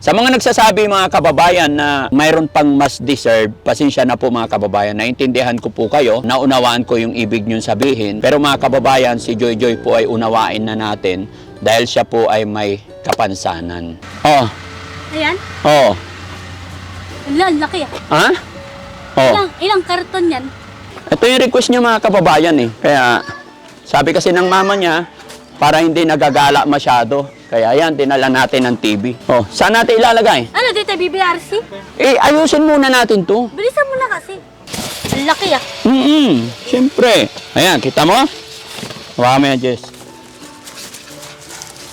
Sa mga nagsasabi mga kababayan na mayroon pang mas deserve, pasensya na po mga kababayan, naintindihan ko po kayo, naunawaan ko yung ibig nyo sabihin. Pero mga kababayan, si Joy Joy po ay unawain na natin dahil siya po ay may kapansanan. Oh, Ayan. oh, Ala, ang laki ah. ha? Oh. Ilang, ilang karton yan? Ito yung request niya mga kababayan eh. Kaya sabi kasi ng mama niya, para hindi nagagala masyado. Kaya yan, dinala natin ng TV. Oh, saan natin ilalagay? Ano dito, BBRC? Eh, ayusin muna natin to. Bilisan mo na kasi. Ang laki ah. Mm siyempre. Ayan, kita mo? Mo yan, Jess.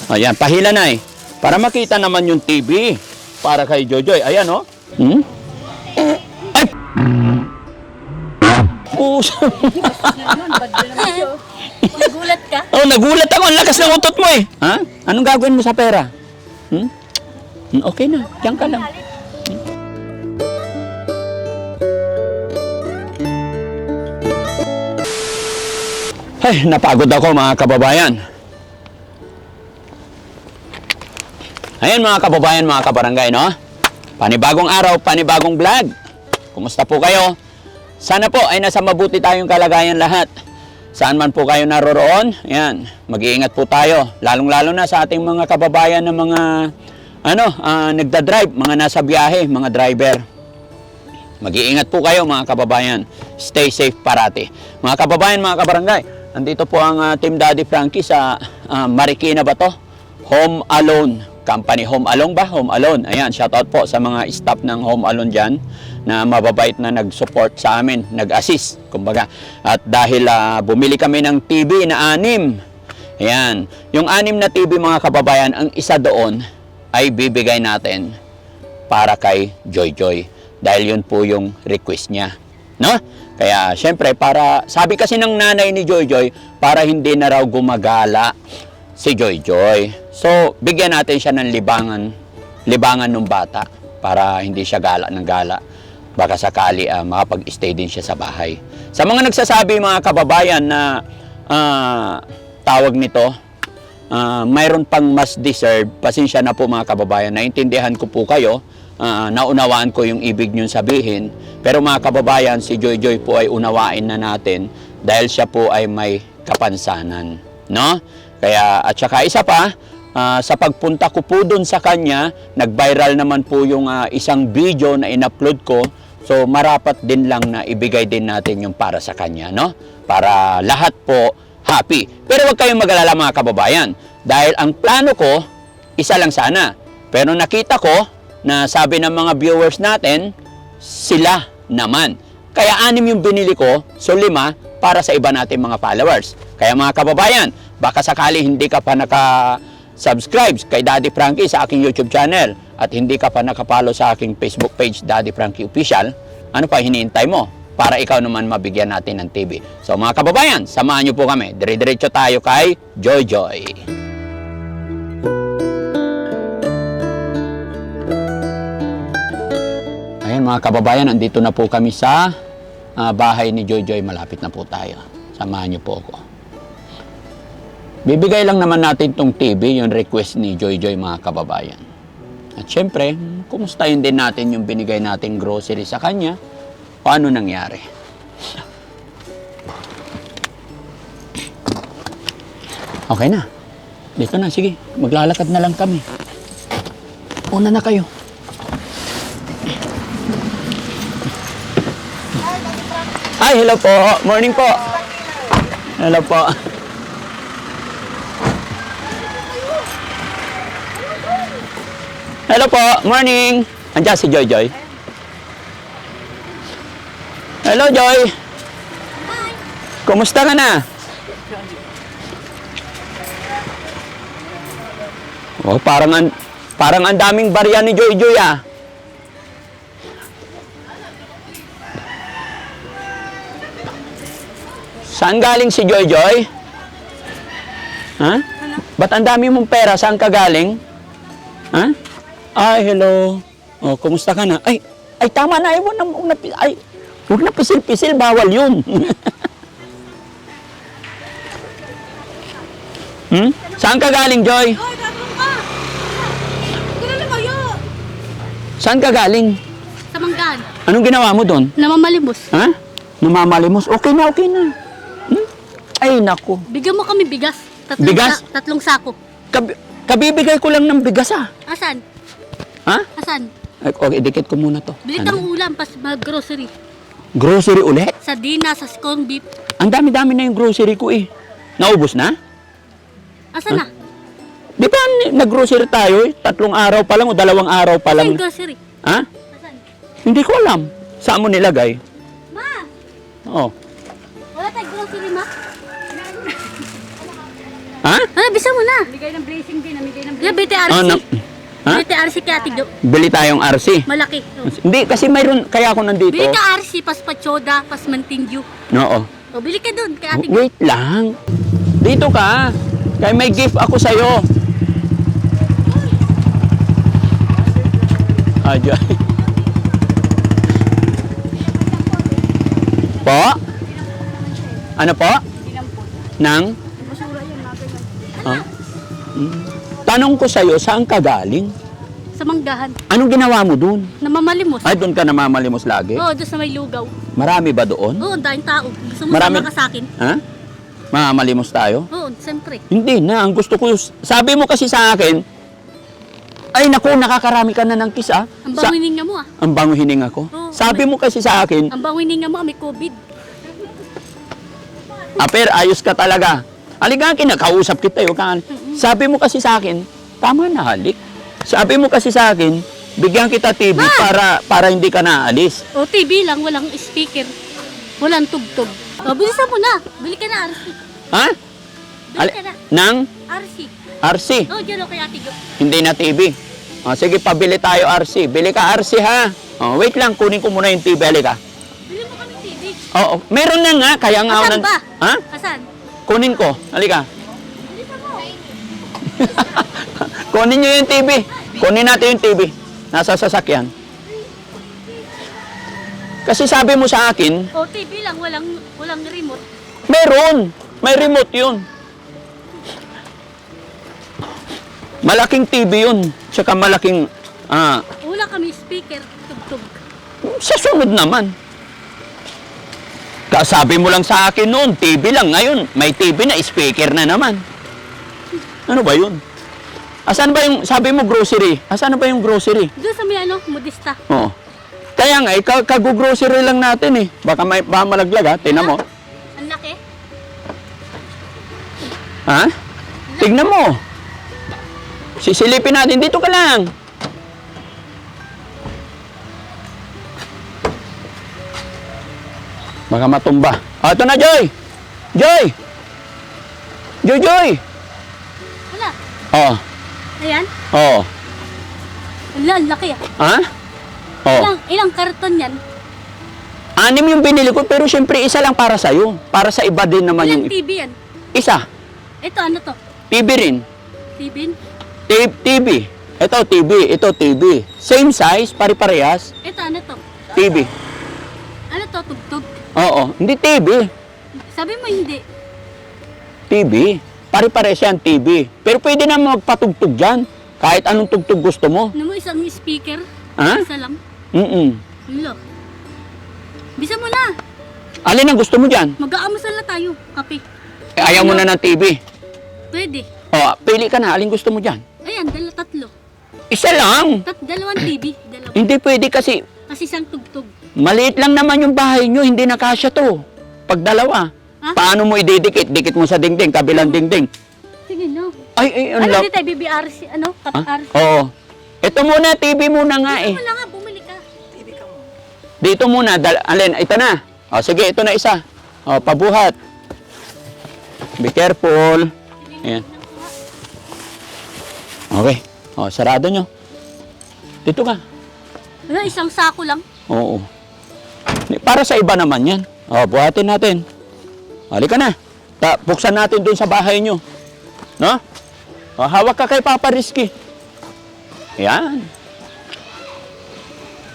Ayan, pahila na eh. Para makita naman yung TV. Para kay Jojoy. Ayan, oh. Hmm? Ay! Puso. Nagulat ka? oh, nagulat ako. Ang lakas ng utot mo eh. Ha? Anong gagawin mo sa pera? Hmm? Hmm, Okay na. Diyan ka lang. Ay, napagod ako mga kababayan. Ayan mga kababayan, mga kabarangay, no? Panibagong araw, panibagong vlog. Kumusta po kayo? Sana po ay nasa mabuti tayong kalagayan lahat. Saan man po kayo naroroon, ayan, mag-iingat po tayo. Lalong-lalo na sa ating mga kababayan na mga, ano, ah, nagda-drive, mga nasa biyahe, mga driver. Mag-iingat po kayo mga kababayan. Stay safe parati. Mga kababayan, mga kabarangay, andito po ang ah, Team Daddy Frankie sa ah, Marikina ba to? Home Alone Company. Home Alone ba? Home Alone. Ayan, shoutout po sa mga staff ng Home Alone dyan na mababait na nag-support sa amin, nag-assist, kumbaga. At dahil ah, bumili kami ng TV na anim, ayan, yung anim na TV mga kababayan, ang isa doon ay bibigay natin para kay Joy Joy. Dahil yun po yung request niya. No? Kaya syempre para sabi kasi ng nanay ni Joy Joy para hindi na raw gumagala si Joy Joy. So bigyan natin siya ng libangan libangan ng bata para hindi siya gala ng gala. Baka sakali ah, makapag-stay din siya sa bahay. Sa mga nagsasabi mga kababayan na ah, tawag nito Ah, mayroon pang mas deserve, pasensya na po mga kababayan, naintindihan ko po kayo, ah, naunawaan ko yung ibig nyo sabihin, pero mga kababayan, si Joy Joy po ay unawain na natin dahil siya po ay may kapansanan, no? Kaya, at saka isa pa, ah, sa pagpunta ko po dun sa kanya, nag-viral naman po yung ah, isang video na in-upload ko, so marapat din lang na ibigay din natin yung para sa kanya, no? Para lahat po happy. Pero huwag kayong mag-alala mga kababayan. Dahil ang plano ko, isa lang sana. Pero nakita ko na sabi ng mga viewers natin, sila naman. Kaya anim yung binili ko, so lima para sa iba natin mga followers. Kaya mga kababayan, baka sakali hindi ka pa naka-subscribe kay Daddy Frankie sa aking YouTube channel at hindi ka pa nakapalo sa aking Facebook page Daddy Frankie Official, ano pa hinihintay mo? para ikaw naman mabigyan natin ng TV. So mga kababayan, samahan niyo po kami. Dire-diretso tayo kay Joy Joy. Ayan mga kababayan, andito na po kami sa ah, bahay ni Joy Joy. Malapit na po tayo. Samahan niyo po ako. Bibigay lang naman natin tong TV, yung request ni Joy Joy mga kababayan. At syempre, kumustahin din natin yung binigay nating grocery sa kanya paano nangyari. Okay na. Dito na, sige. Maglalakad na lang kami. Una na kayo. Ay, hello po. Morning po. Hello po. Hello po. Morning. Andiyan si Joy Joy. Hello, Joy. Kumusta ka na? Oh, parang an parang ang daming barya ni Joy Joy ah. Saan galing si Joy Joy? Ha? Ba't ang dami mong pera? Saan ka galing? Ha? Ay, hello. Oh, kumusta ka na? Ay, ay tama na. Wag na, na, ay, Huwag na pisil-pisil, bawal yun. hmm? Saan ka galing, Joy? Saan ka galing? Sa manggahan. Anong ginawa mo doon? Namamalimos. Ha? Namamalimos? Okay na, okay na. Hmm? Ay, naku. Bigyan mo kami bigas. Tatlong Bigas? sa- tatlong sako. Kab- kabibigay ko lang ng bigas ah. Asan? Ha? Asan? Ay, Okay, dikit ko muna to. Bili Ano? kang ulam pas mag-grocery. Grocery ulit? Sa dina, sa corn beef. Ang dami-dami na yung grocery ko eh. Naubos na? Asan na? Di ba nag-grocery tayo eh? Tatlong araw pa lang o dalawang araw pa Asan lang. yung grocery? Ha? Asan? Hindi ko alam. Saan mo nilagay? Ma! Oh. Wala tayong grocery, ma. Ha? Ano, bisa mo na. Bigay ng blessing din, namigay ng Yeah, BTRC. Oh, na- ha? BTRC kay Ate Jo. Bili tayong RC. Malaki. Oh. Hindi, kasi mayroon, kaya ako nandito. Bili ka RC, pas pachoda, pas mantingyu. Oo. O, bili ka doon kay Ate Jo. Wait lang. Dito ka. Kaya may gift ako sa'yo. Adyo. po? Ano po? Nang? Ah? Mm. Tanong ko sa'yo, saan ka galing? Sa manggahan. Anong ginawa mo dun? Namamalimos. Ay, doon ka namamalimos lagi? Oo, doon sa may lugaw. Marami ba doon? Oo, daming tao. Gusto mo Marami- ka sa akin? Ha? Mamamalimos tayo? Oo, siyempre. Hindi na, ang gusto ko, sabi mo kasi sa akin, ay naku, nakakarami ka na ng kiss ah. Ang Sa- bango hininga mo ah. ang bango hininga ko. Oo, sabi mo kasi sa akin, Ang bango hininga mo, ah, may COVID. Aper, ayos ka talaga. Halika, kinakausap kita yun. Kan. Sabi mo kasi sa akin, tama na halik. Sabi mo kasi sa akin, bigyan kita TV Ma! para para hindi ka naalis. O, TV lang, walang speaker. Walang tugtog. O, bilisan mo na. Bili ka na, RC. Ha? Bili ka na. Nang RC. RC, Oo, dyan o kay Ate Jo. hindi na TV. O, sige, pabili tayo RC. Bili ka RC ha. O, wait lang, kunin ko muna yung TV. Halika. Bili mo kami TV. Oo, meron na nga, kaya nga ako Asan nan- ba? Ha? Asan? Kunin ko. Halika. Kunin nyo yung TV. Kunin natin yung TV. Nasa sasakyan. Kasi sabi mo sa akin, O, TV lang, walang, walang remote. meron. May remote yun. Malaking TV yun. Tsaka malaking, ah, Wala kami speaker, tugtog. sa sunod naman. Kasabi mo lang sa akin noon, TV lang. Ngayon, may TV na, speaker na naman. Ano ba yun? Asan ba yung, sabi mo grocery? Asan ba yung grocery? Doon sa may ano, modista. Oo. Kaya nga, ikaw, kagu-grocery lang natin eh. Baka may baka malaglag ha, tingnan mo. Ang laki. Ha? Tignan mo. Sisilipin natin, dito ka lang. Baka matumba. Ah, ito na, Joy! Joy! Joy, Joy! Wala. Oo, Ayan. oo. Wala, ang laki ah. Ha? Oo. Ilang, ilang karton yan? Anim yung binili ko, pero syempre isa lang para sa'yo. Para sa iba din naman yung Ilang TV yan? isa. Ito, ano to? TV rin. TV? T- TV. Ito TV, ito TV. Same size, pare-parehas. Ito, ano to? TV. Ano to, tugtog? Oo, hindi TV. Sabi mo hindi. TV. Pare-parehas yan, TV. Pero pwede na magpatugtog dyan. Kahit anong tugtog gusto mo. Ano mo isang speaker? Ha? Isa lang? Mm Lo. Bisa mo na. Alin ang gusto mo dyan? Mag-aamusal na tayo. Kape. Eh, ayaw mo na ng TV. Pwede. O, pili ka na. Alin gusto mo dyan? Ayan, dala tatlo. Isa lang. Tat dalawang TV. Dalawa. Hindi pwede kasi Kasi isang tugtog. maliit lang naman yung bahay nyo. Hindi na kasya to. Pag dalawa. Ha? Paano mo ididikit? Dikit mo sa dingding, kabilang dingding. Sige, no. Ay, ay, ang Ano, lap- di tayo BBRC, ano? Ha? Kap-RC. Oo. Ito muna, TV muna nga eh. Wala nga, bumili ka. Dito muna, dal- alin, ito na. O, sige, ito na isa. O, pabuhat. Be careful. Ayan. Okay. O, sarado nyo. Dito ka. Wala, isang sako lang. Oo. Para sa iba naman yan. O, buhatin natin. Halika na. Ta buksan natin dun sa bahay nyo. No? O, hawak ka kay Papa Rizky. Yan.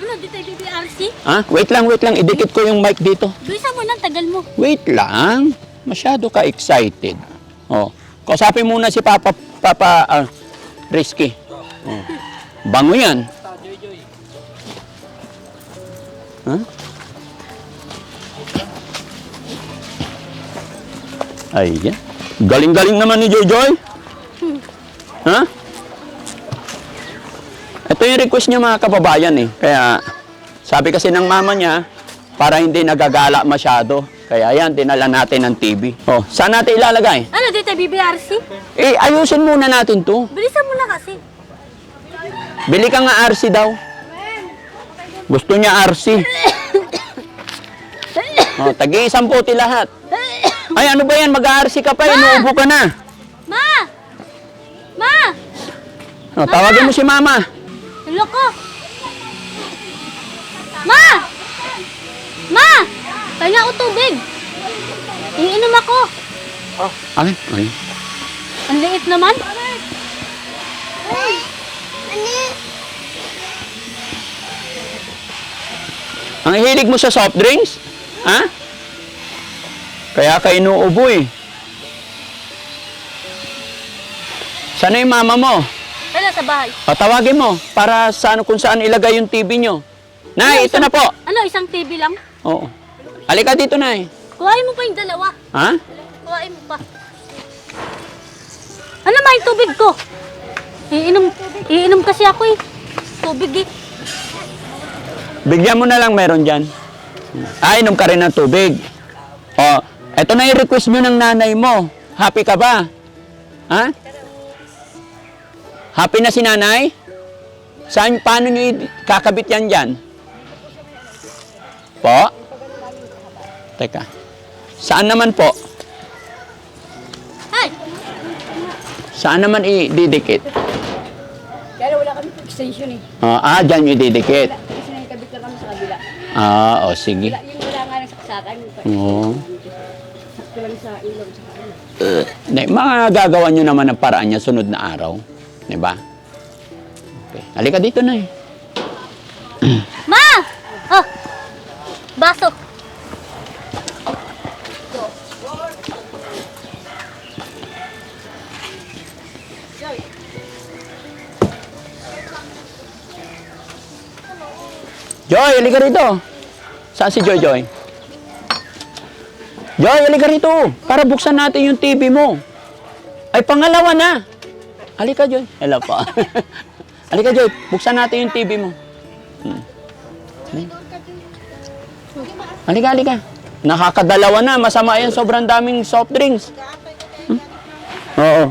Ano, di tayo BBRC? Ha? Wait lang, wait lang. Idikit ko yung mic dito. Bisa mo na, tagal mo. Wait lang. Masyado ka excited. Oh. Kausapin muna si Papa Papa ah, Risky. Oh. Bango 'yan. Ha? Ayan. Galing-galing naman ni Joy Joy. Ha? Ito yung request niya mga kababayan eh. Kaya sabi kasi ng mama niya, para hindi nagagala masyado. Kaya yan, dinala natin ng TV. Oh, saan natin ilalagay? Ano dito, BBRC? Eh, ayusin muna natin to. Bilisan mo na kasi. Bili ka nga RC daw. Gusto niya RC. Oh, tagi isang puti lahat. Ay, ano ba yan? Mag-RC ka pa, inuubo ka na. Ma! Ma! Oh, tawagin mo si mama. Hello ko! Ma! Ma! Kaya ako tubig. Iinom ako. Ay, ay. Ang liit naman. Ang hilig mo sa soft drinks? Ha? Kaya ka inuubo eh. Sana yung mama mo? Wala sa bahay. Patawagin mo para sa ano kung saan ilagay yung TV nyo. Nay, ito na po. Ano, isang TV lang? Oo. Halika dito, Nay. Kuhain mo pa yung dalawa. Ha? Kuhain mo pa. Ano ma yung tubig ko? Iinom, iinom kasi ako eh. Tubig eh. Bigyan mo na lang meron dyan. Ah, inom ka rin ng tubig. O, eto na yung request mo ng nanay mo. Happy ka ba? Ha? Happy na si nanay? Saan, paano nyo kakabit yan dyan? Po? Teka. Saan naman po? Saan naman i-didikit? Kaya wala kami extension eh. Ah, ah, dyan yung ididikit. Kasi nakikabit lang kami sa kabila. Ah, o sige. Wala, yung wala nga ng saksakan. Oo. Lang sa ilong sa kabila. Uh, mga gagawa nyo naman ng paraan niya sunod na araw. Di ba? Okay. Halika dito na eh. Ma! Oh! Baso. Joy, halika rito. Saan si Joy Joy? Joy, halika rito. Para buksan natin yung TV mo. Ay, pangalawa na. Halika, Joy. Hello po. halika, Joy. Buksan natin yung TV mo. Hmm. Halika, halika. Nakakadalawa na. Masama yan. Sobrang daming soft drinks. Hmm? Oo.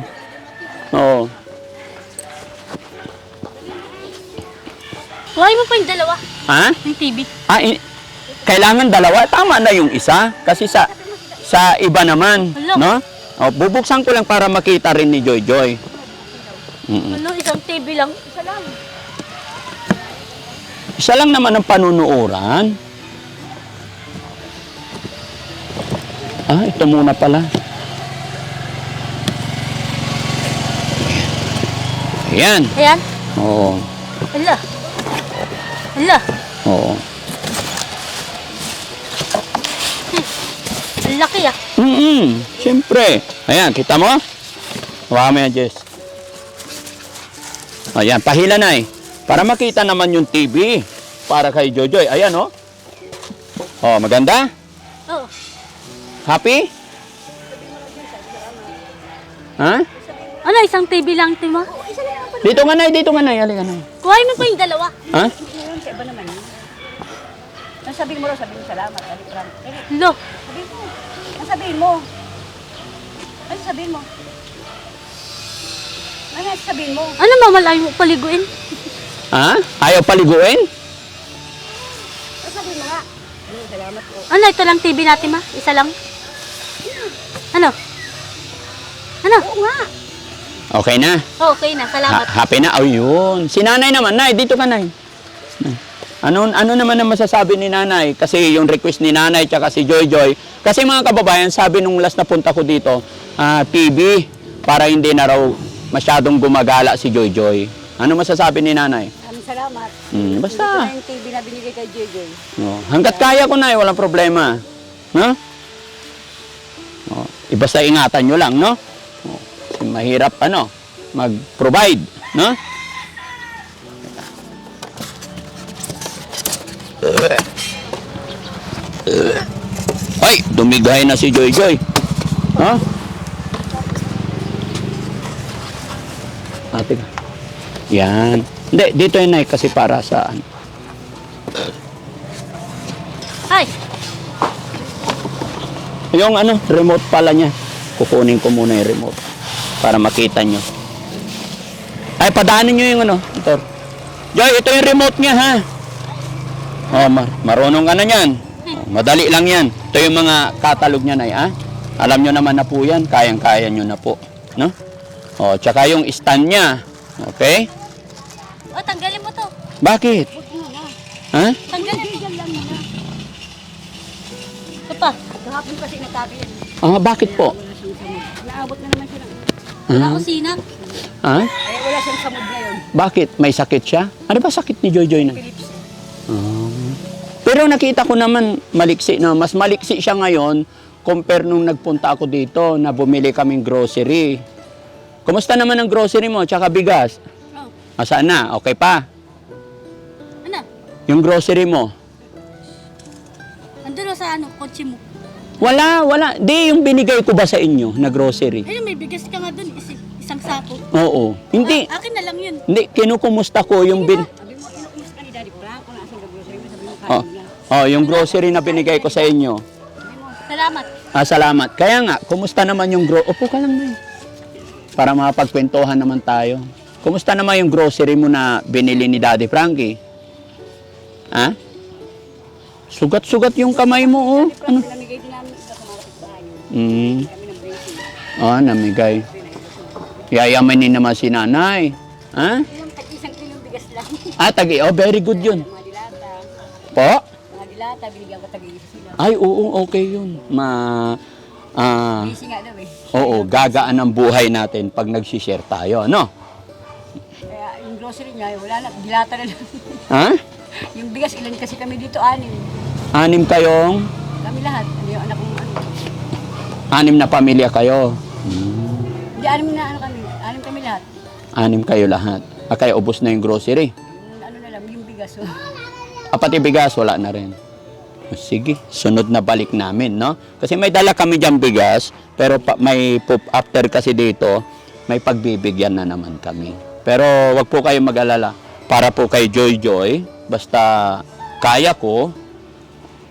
Oo. Kuhain mo pa yung dalawa. Ha? Yung TV. Ah, i- kailangan dalawa. Tama na yung isa. Kasi sa sa iba naman, Hello. no? O, bubuksan ko lang para makita rin ni Joy Joy. Mm-mm. Ano, isang TV lang. Isa lang. Isa lang naman ang panunuuran. Ah, ito muna pala. Ayan. Ayan. Oo. Hala. Hala. Oo. Laki ah. Mm-mm. Siyempre. Ayan, kita mo? Mo yan, Jess. Ayan, pahila na eh. Para makita naman yung TV. Para kay Jojoy. Ayan, oh. Oh, maganda? Oh. Happy? Ha? Ano, isang TV lang, Timo? Dito nga na, dito nga na. Halika na. Kuhain mo pa yung dalawa. Ha? Sa iba naman yun. Mo raw, sabihin mo salamat. Lo. Sabihin mo. Ang sabihin mo. Ano sabihin mo? Ano sabihin mo? Ano mamalayo mo paliguin? Ha? Ayaw paliguin? Ano sabihin mo nga? Ano, salamat po. Ano, ito lang TV natin, ma? Isa lang? Ano? Ano? Oo nga. Okay na. Okay na, salamat. Ha- happy na? Oh, yun. Si nanay naman. Nay, dito ka, nay. Nay. Ano, ano naman ang masasabi ni nanay? Kasi yung request ni nanay tsaka si Joy Joy. Kasi mga kababayan, sabi nung last na punta ko dito, ah, TV, para hindi na raw masyadong gumagala si Joy Joy. Ano masasabi ni nanay? Salamat. Ito basta. na yung TV na binigay kay Jojoy. Oh, hanggat kaya ko na, walang problema. No? Oh, ibasta ingatan nyo lang, no? Oh, kasi mahirap, ano, mag-provide, no? Ay, dumigay na si Joy Joy. Ha? Ate ka. Yan. Hindi, dito yun ay kasi para sa ano. Ay, Yung ano, remote pala niya. Kukunin ko muna yung remote para makita nyo. Ay, padaanin nyo yung ano, ito. Joy, ito yung remote niya ha. Oh, mar- marunong ka na yan. Oh, madali lang yan. Ito yung mga catalog niya na ha. Alam nyo naman na po yan. Kayang-kaya nyo na po. No? Oh, tsaka yung stand niya. Okay? o tanggalin mo to. Bakit? Ha? Tanggalin mo. Ito pa. Kahapon kasi natabi yan. Ah, bakit po? Naabot na naman siya ng... Wala Ah? ko sina. Ha? Ay, wala siyang samod ngayon. Bakit? May sakit siya? Ano ba sakit ni Joy Joy na? Philips. Ah. Pero nakita ko naman maliksi na mas maliksi siya ngayon compare nung nagpunta ako dito na bumili kaming grocery. Kumusta naman ang grocery mo tsaka bigas? Oh, saan na? Okay pa? ano? Yung grocery mo? Andun sa ano, kotse mo. Wala, wala. Di yung binigay ko ba sa inyo na grocery? Ayun, may bigas ka nga dun. Is- isang sako. Oo. Hindi. Ah, akin na lang yun. Hindi, kinukumusta ko yung bin... Sabi mo, inuumus ka ni Daddy Frank kung nasa grocery mo. Sabi mo, Oh, yung grocery na binigay ko sa inyo. Salamat. Ah, salamat. Kaya nga, kumusta naman yung gro... Upo ka lang na Para makapagkwentuhan naman tayo. Kumusta naman yung grocery mo na binili ni Daddy Frankie? Ha? Sugat-sugat yung kamay mo, oh. Ano? Mm. Oh, namigay. Yayamanin naman si nanay. Ha? Tag-isang kilong bigas lang. Ah, tagi. Oh, very good yun. Po? Mga dilata, binigyan ko tag-isa sila. Ay, oo, okay yun. Ma... Ah... Busy nga daw eh. oo, gagaan ang buhay natin pag nagsishare tayo, no? Kaya yung grocery niya, wala na, dilata na lang. Ha? yung bigas, ilan kasi kami dito, anim. Anim kayong, Kami lahat. Ano yung anak kong ano. anim na pamilya kayo. Hindi, anim na ano kami. Anim kami lahat. Anim kayo lahat. Ah, kaya ubos na yung grocery. Yung ano na lang, yung bigas. Oh. Ah, pati bigas, wala na rin. Sige, sunod na balik namin, no? Kasi may dala kami dyan bigas, pero pa, may pop after kasi dito, may pagbibigyan na naman kami. Pero wag po kayo mag-alala. Para po kay Joy Joy, basta kaya ko,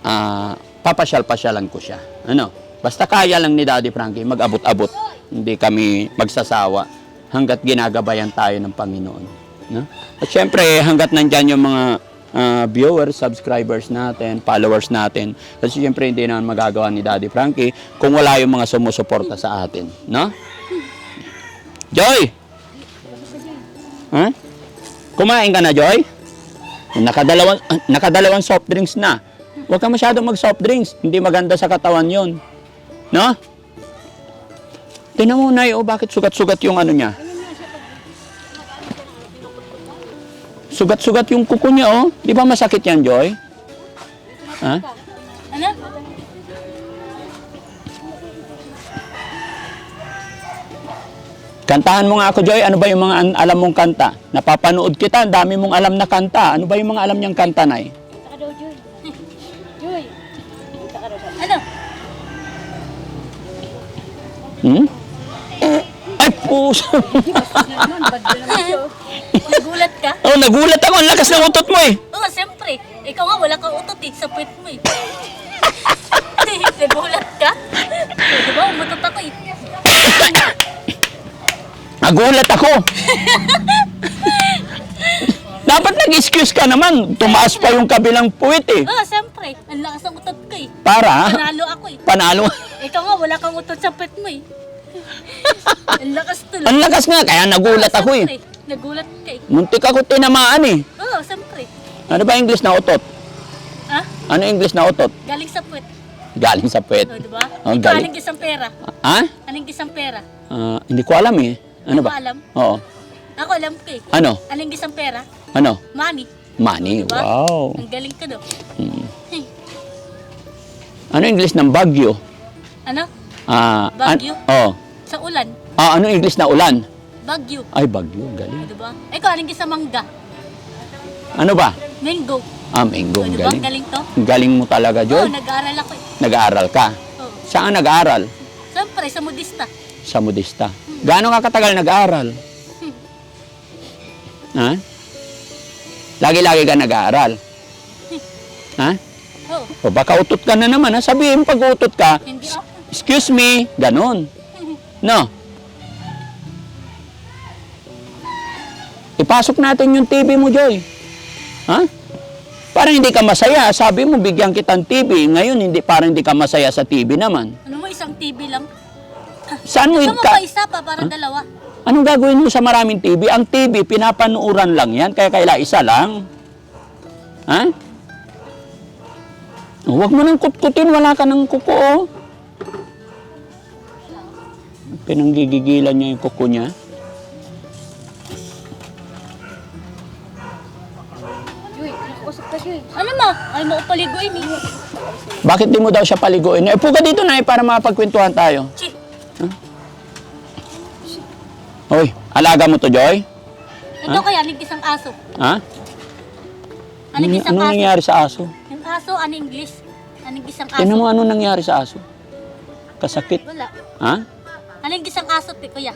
ah, papasyal-pasyalan ko siya. Ano? Basta kaya lang ni Daddy Frankie, mag-abot-abot. Hindi kami magsasawa hanggat ginagabayan tayo ng Panginoon. No? At syempre, hanggat nandyan yung mga ah, viewers, subscribers natin, followers natin, kasi syempre hindi naman magagawa ni Daddy Frankie kung wala yung mga sumusuporta sa atin. No? Joy! Ha? Kumain ka na, Joy? Nakadalawang, ah, nakadalawang soft drinks na. Huwag ka masyadong mag-soft drinks. Hindi maganda sa katawan yon. No? Tinan mo na oh, bakit sugat-sugat yung ano niya? Sugat-sugat yung kuko niya, oh. Di ba masakit yan, Joy? Ha? Ano? Kantahan mo nga ako, Joy. Ano ba yung mga alam mong kanta? Napapanood kita, ang dami mong alam na kanta. Ano ba yung mga alam niyang kanta, Nay? Daw, Joy. Joy. Punta ka daw Ano? Hmm? Ay, puso! Nagulat? Oh, nagulat ako. Ang lakas ng utot mo, eh. Oo, siyempre. Ikaw nga, wala kang utot eh. Sa puwet mo eh. Nagulat ka? Di ba, umutot ako eh. Nagulat ako. Dapat nag-excuse ka naman. Tumaas pa yung kabilang puwit, eh. Oo, siyempre. Ang lakas ng utot ko eh. Para? Panalo ako eh. Panalo. Ikaw nga, wala kang utot sa puwet mo eh. Ang lakas tuloy. Ang lakas nga, kaya nagulat ako, eh. Siyempre, Nagulat. Muntik ako tinamaan, eh. Oo, siyempre. Ano ba English na utot? Ha? Ano English na utot? Galing sa puwet. Galing sa puwet. Oo, di ba? Ang Ikaw, galing. anong gisang pera? Ha? Anong gisang pera? Ah, hindi ko alam, eh. Ano ba? mo alam? Oo. Ako alam ko eh. Ano? Anong gisang pera? Ano? Money. Money. Diba? Wow. Ang galing ka do. Hmm. Hey. Ano English ng bagyo? Ano? Ah, Bagyo? An- oh. Sa ulan. Ah, ano English na ulan? Bagyo. Ay, bagyo. Galing. Di ba? Ikaw, anong gisang mangga? Ano ba? Mango. Ah, Mingo, O, ang di ba? Ang galing. galing to? Galing mo talaga, Oo, Joy. nag-aaral ako eh. Nag-aaral ka. Oo. Saan nag-aaral? Siyempre, sa modista. Sa modista. Gaano ka katagal nag-aaral? Ha? Lagi-lagi ka nag-aaral. Ha? Oo. O baka utot ka na naman, ha? Sabihin pag utot ka, Hindi ako. excuse me, ganon. No? Ipasok natin yung TV mo, Joy. Ha? Parang hindi ka masaya. Sabi mo, bigyan kitang TV. Ngayon, hindi, parang hindi ka masaya sa TV naman. Ano mo, isang TV lang? Saan mo Gusto mo ka? pa isa pa, para dalawa. Anong gagawin mo sa maraming TV? Ang TV, pinapanuuran lang yan, kaya kaila isa lang. Ha? Oh, Huwag mo nang kutkutin, wala ka ng kuko. oh. Pinanggigigilan niya yung kuko niya. Ay, mo paliguin eh. Bakit di mo daw siya paliguin? Eh, puka dito na para mapagkwentuhan tayo. Chi, Hoy, alaga mo to, Joy? ito kaya, aning isang aso. Ha? Aning Ano, isang ano aso. nangyari sa aso? Yung aso, ano English? Aning isang aso. Tingnan mo ano nangyari sa aso. Kasakit. Wala. Ha? Aning isang aso, te, kuya.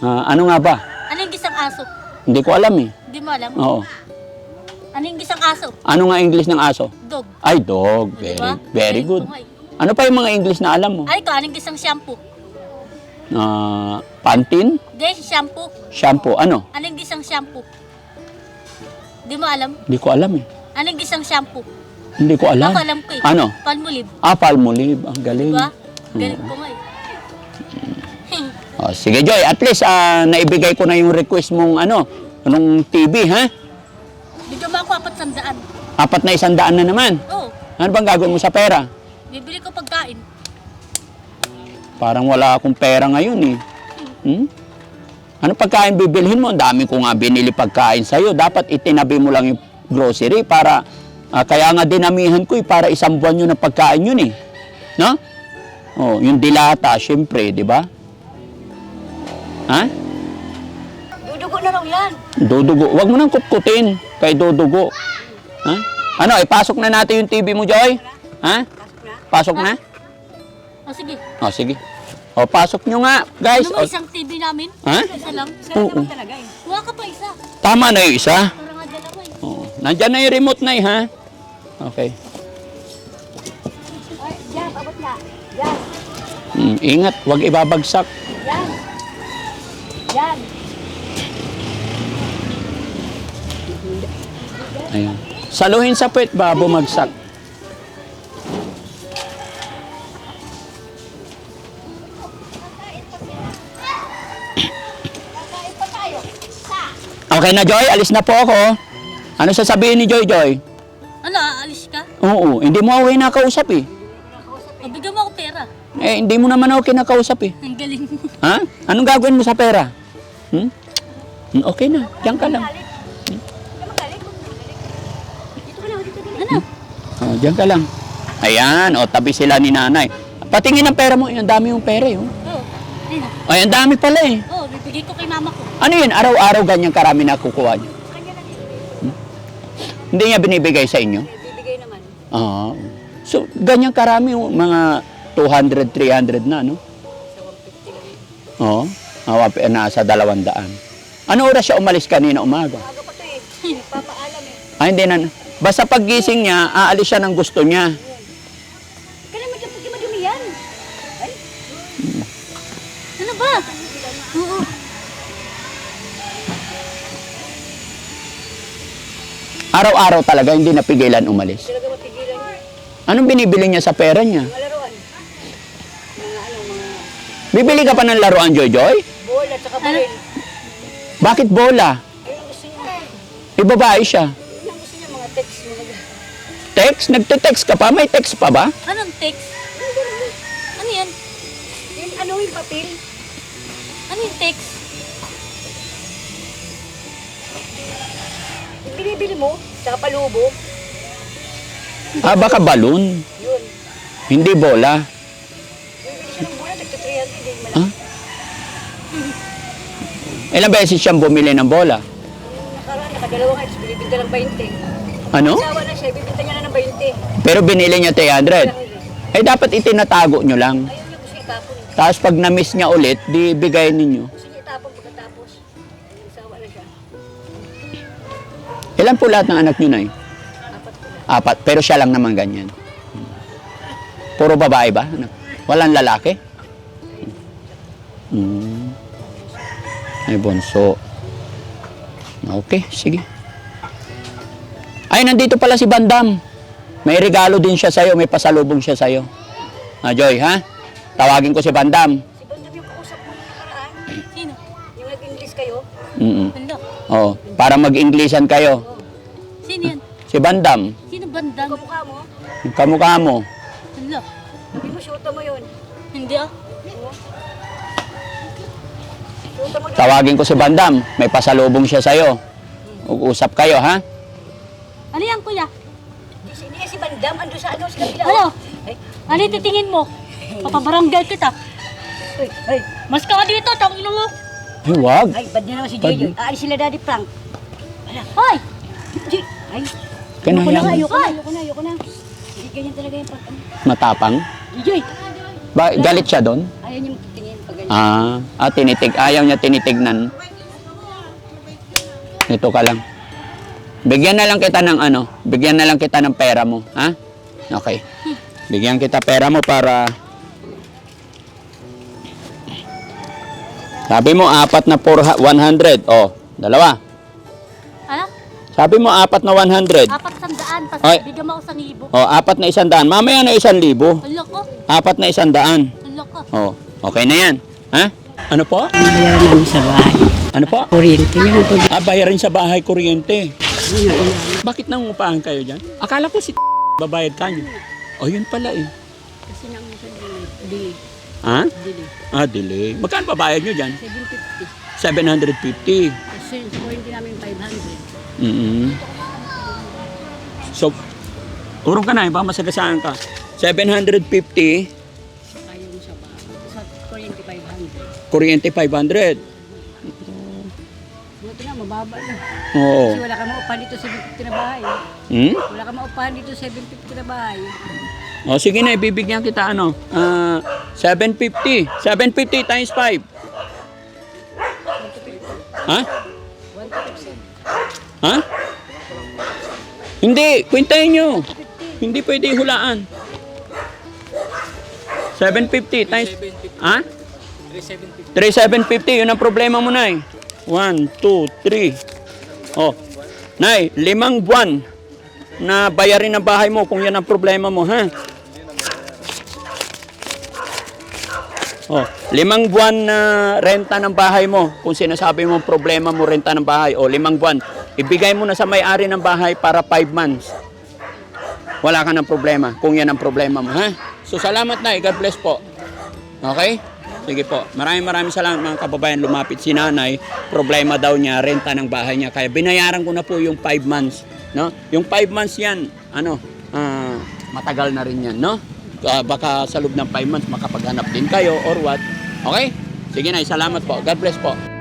Ah, ano nga ba? Aning isang aso. Hindi ko alam eh. Hindi mo alam. Oo. Aning isang aso. Ano nga English ng aso? Dog. Ay, dog. O, Very, diba? very good. Ano pa yung mga English na alam mo? Ay, ko, aning isang shampoo. Ah, Pantene? Hindi, shampoo. Shampoo? Ano? Aning isang shampoo. Hindi mo alam? Hindi ko alam eh. Aning isang shampoo. Hindi ko alam. Ako alam ko eh. Ano? Palmolive. Ah, Palmolive. Ang galing. Diba? Galing ko nga eh. Oh, sige Joy, at least ah, naibigay ko na yung request mong ano, anong TV ha? Mo ako apat sandaan. Apat na isang daan na naman. Oo. Ano bang gagawin mo sa pera? Bibili ko pagkain. Parang wala akong pera ngayon eh. Hmm? Ano pagkain bibilhin mo? Ang dami ko nga binili pagkain sa'yo. Dapat itinabi mo lang yung grocery para, ah, kaya nga dinamihan ko eh, para isang buwan yun ng pagkain yun eh. No? Oh, yung dilata, syempre, di ba? Ha? Dudugo na raw yan. Dudugo. Huwag mo nang kutkutin kay dudugo. Ha? Ano, ipasok na natin yung TV mo, Joy? Ha? Pasok na? O sige. O, sige. O, pasok nyo nga, guys. Ano mo O, isang TV namin? Ha? Isa lang. Oo. Talaga eh. Kuha ka pa isa. Tama na yung isa. Para nga dalawa eh. Oo. Nandyan na yung remote na eh, ha? Okay. Ay, yan, abot na. Yan, Mm, ingat, huwag ibabagsak. yan. Yan. Ayan. Saluhin sa puwet ba bumagsak? Okay na, Joy. Alis na po ako. Ano sasabihin ni Joy, Joy? Ano, aalis ka? Oo, hindi mo ako kinakausap eh. O bigyan mo ako pera. Eh, hindi mo naman ako kinakausap eh. Ang galing mo. Ha? Anong gagawin mo sa pera? Hmm, Okay na, diyan ka lang. Ano? Oh, diyan ka lang. Ayan, o tabi sila ni nanay. Patingin ang pera mo, ang dami yung pera eh. oh. Oo. Ayun na. Ay, ang dami pala eh. Oo, bibigay ko kay mama ko. Ano yun, araw-araw ganyan karami na kukuha niyo? Hmm? Hindi niya binibigay sa inyo? Bibigay naman. Ah. So, ganyan karami, oh, mga 200, 300 na, no? Oo. Oh, nasa dalawang daan. Ano oras siya umalis kanina umaga? Aga pa to eh. Papaalam eh. Ay, hindi na. Basta paggising niya, aalis siya ng gusto niya. Kaya naman dyan, pagki madumi yan. Ay, Ano ba? Oo. Araw-araw talaga, hindi napigilan umalis. talaga. Anong binibili niya sa pera niya? Mga laruan. Mga ano, mga Bibili ka pa ng laruan, Joy Joy? bola at saka baril. Bakit bola? Ayun gusto niya. Ibabae siya. Text? Nagte-text ka pa? May text pa ba? Anong text? Ano yan? Yung ano yung papel. Ano yung text? Yung binibili mo, saka palubo. Ah, baka balloon. Yun. Hindi bola. Bibili siya ng bola, tagta 300. Hindi man. Ah? Ilang beses siyang bumili ng bola? Nakaraan, nakadalawa nga, tapos binibinta ng 20. Ano? Asawa na siya, bibinta niya na ng 20. Pero binili niya 300. Eh, dapat itinatago nyo lang. Ayaw niya gusto itapon. eh. Tapos pag na-miss niya ulit, di bigay ninyo. Gusto niya itapon pagkatapos. Asawa na siya. Ilan po lahat ng anak nyo na Apat ko na. Apat. Pero siya lang naman ganyan. Puro babae ba? Anak? Walang lalaki? Hmm. Ay, bonso. Okay, sige. Ay, nandito pala si Bandam. May regalo din siya sa'yo. May pasalubong siya sa'yo. Ah, Joy, ha? Tawagin ko si Bandam. Si Bandam yung kausap mo nakaraan. Sino? Yung nag-English kayo. Mm Hala. Oh, para mag-Inglesan kayo. Sino yan? Si Bandam, Sino bandang? Kamukha mo. kamukha mo. Hala. Hindi mo shoota mo yun. Hindi ah. Oo. Tawagin ko si Bandam. May pasalubong siya sa'yo. Ug-usap kayo, ha? Ano yan kuya? Hindi si- Bandam. Ando sa ano sa kabila. Ano? Ay, Ano yung titingin mo? Papabarangay kita. ay, ay. Mas ka ka dito, tangin mo. Ay, wag. Ay, bad na naman si Joy. Aalis sila daddy Frank. Ay. Kanaya Ayoko na, ayoko na, ayoko na, ayoko na. Hindi ganyan talaga yung pag. Matapang. Joy. Ba, galit siya doon? Ayaw niya magtingin pag ganyan. Ah, ah, tinitig. Ayaw niya tinitignan. Ito ka lang. Bigyan na lang kita ng ano, bigyan na lang kita ng pera mo, ha? Okay. Bigyan kita pera mo para Sabi mo apat na 400. Oh, dalawa. Ano? Sabi mo apat na 100. Apat sandaan. Pas Ay. bigyan mo ako sa ibo. Oh, apat na isang daan. Mamaya na isang libo. Hala ko. Apat na isang daan. Hala ko. Oh, okay na yan. Ha? Ano po? Bayaran namin sa bahay. Ano po? Kuryente pag Ah, bayarin sa bahay kuryente. Bakit nangungupahan kayo dyan? Akala ko si babayad kanyo. Oh, yun pala eh. Kasi nang sa delay. Ha? Delay. Ah, delay. Magkano babayad nyo dyan? 750. 750. Kasi sa kuryente namin 500. mm So, urong ka na, eh, baka masagasaan ka. 750, Ayaw mo sa bahay. Sa kuryente 500. kuryente 500. Na, mababa na. Oo. Kasi wala ka maupahan dito 750 na bahay. Hmm? Wala ka maupahan dito 750 na bahay. O, sige na, ibibigyan kita ano. Ah, 750. 750 times 5. Ha? 1%. Ha? Hindi, kwintahin nyo. Hindi pwede hulaan. 750 times... Ha? 3750. Yun ang problema mo, Nay. 1, 2, 3. Oh. Nay, limang buwan na bayarin ang bahay mo kung yan ang problema mo, ha? Oh, limang buwan na renta ng bahay mo. Kung sinasabi mo problema mo renta ng bahay, o limang buwan, ibigay mo na sa may-ari ng bahay para 5 months. Wala ka ng problema kung yan ang problema mo, ha? So salamat na, God bless po. Okay? Sige po. Maraming maraming salamat mga kababayan. Lumapit si nanay. Problema daw niya, renta ng bahay niya. Kaya binayaran ko na po yung 5 months. No? Yung 5 months yan, ano, ah, matagal na rin yan, no? Ah, baka sa loob ng 5 months makapaghanap din kayo or what. Okay? Sige na, salamat po. God bless po.